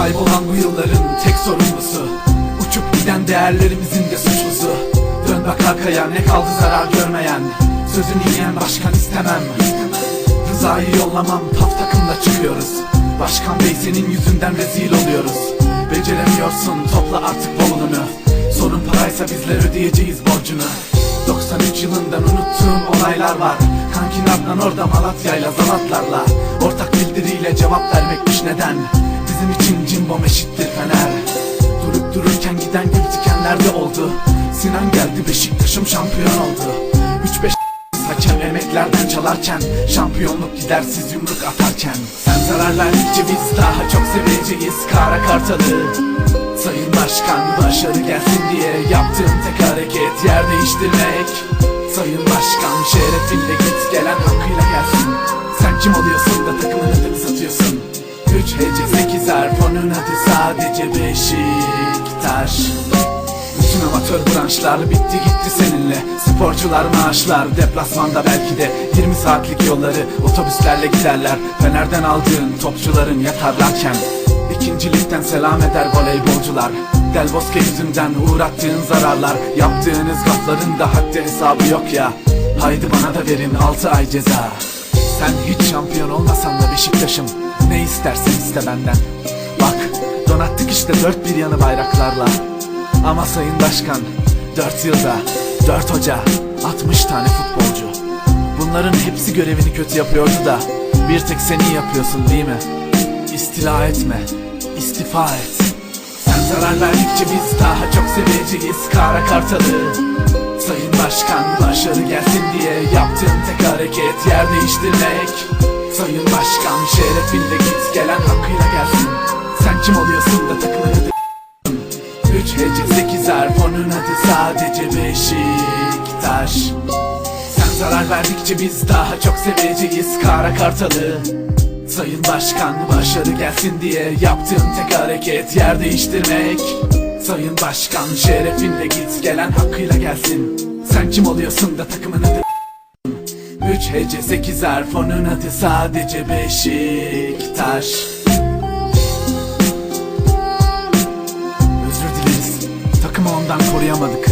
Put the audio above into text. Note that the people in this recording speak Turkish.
Kaybolan bu yılların tek sorumlusu. Uçup giden değerlerimizin de suçlusu. Dön bak arkaya ne kaldı zarar görmeyen? Sözünü yiyen başkan istemem. Rıza'yı yollamam taf takımla çıkıyoruz. Başkan bey senin yüzünden rezil oluyoruz. Beceremiyorsun topla artık bavulunu. Sorun paraysa bizler ödeyeceğiz borcunu. 93 yılından unuttuğum olaylar var. Kankin Adnan orada Malatya'yla Zalatlarla Ortak bildiriyle cevap neden? Bizim için cimbom eşittir fener. Durup dururken giden gül dikenlerde oldu. Sinan geldi Beşiktaş'ım şampiyon oldu. 3-5 Hakem emeklerden çalarken Şampiyonluk gidersiz yumruk atarken. Sen zarar biz daha çok seveceğiz. Kara Kartalı Sayın Başkan başarı gelsin diye Yaptığın tek hareket yer değiştirmek. Sayın Başkan şerefinle git gelen hakkıyla gelsin. Sen kim oluyorsun da hece 8 harf onun adı sadece Beşiktaş. Bütün amatör branşlar bitti gitti seninle. Sporcular maaşlar deplasmanda belki de 20 saatlik yolları otobüslerle giderler. Fener'den aldığın topçuların yatarlarken İkincilikten selam eder voleybolcular. Del Bosque yüzünden uğrattığın zararlar Yaptığınız gafların da haddi hesabı yok ya. Haydi bana da verin 6 ay ceza Sen hiç şampiyon olmasan da Beşiktaş'ım. Ne istersen iste benden. Bak donattık işte dört bir yanı bayraklarla. Ama sayın başkan 4 yılda 4 hoca 60 tane futbolcu. Bunların hepsi görevini kötü yapıyordu da Bir tek sen iyi yapıyorsun değil mi? İstila etme istifa et. Sen zarar verdikçe biz daha çok seveceğiz. Kara Kartalı Sayın Başkan başarı gelsin diye Yaptığın hareket yer değiştirmek. Sayın Başkan şerefinle git gelen hakkıyla gelsin. Sen kim oluyorsun da takımını 3 hece 8 harf onun adı sadece Beşiktaş. Sen zarar verdikçe biz daha çok seveceğiz Kara Kartalı. Sayın Başkan başarı gelsin diye Yaptığın tek hareket yer değiştirmek. Sayın Başkan şerefinle git gelen hakkıyla gelsin. Sen kim oluyorsun da takımın adı 3 hece 8 harf onun adı sadece Beşiktaş Özür dileriz. Takımı ondan koruyamadık.